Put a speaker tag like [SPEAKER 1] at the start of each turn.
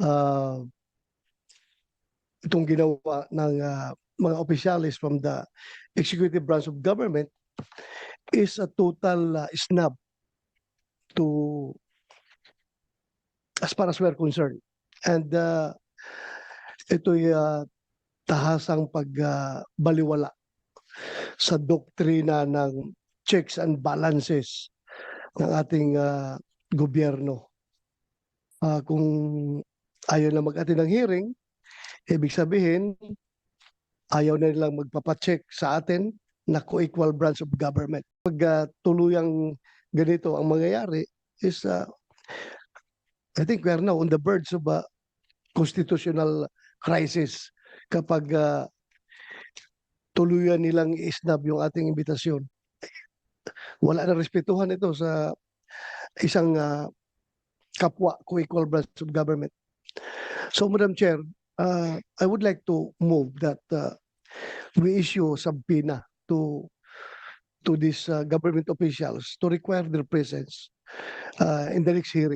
[SPEAKER 1] uh, itong ginawa ng uh, mga opisyalis from the executive branch of government is a total uh, snub to as far as we're concerned. And uh, ito'y uh, tahasang pagbaliwala sa doktrina ng checks and balances ng ating uh, gobyerno. Ah, kung ayaw na mag-attend ng hearing, ibig sabihin, ayaw na nilang magpapacheck sa atin na co-equal branch of government. Pag ah, tuluyang ganito ang mangyayari is uh, I think we are now on the verge of a constitutional crisis kapag ah, tuluyan nilang isnab yung ating imbitasyon. Wala na respetuhan ito sa isang ah, kapwa co-equal branch of government. So, Madam Chair, uh, I would like to move that uh, we issue subpoena to to these uh, government officials to require their presence uh, in the next hearing.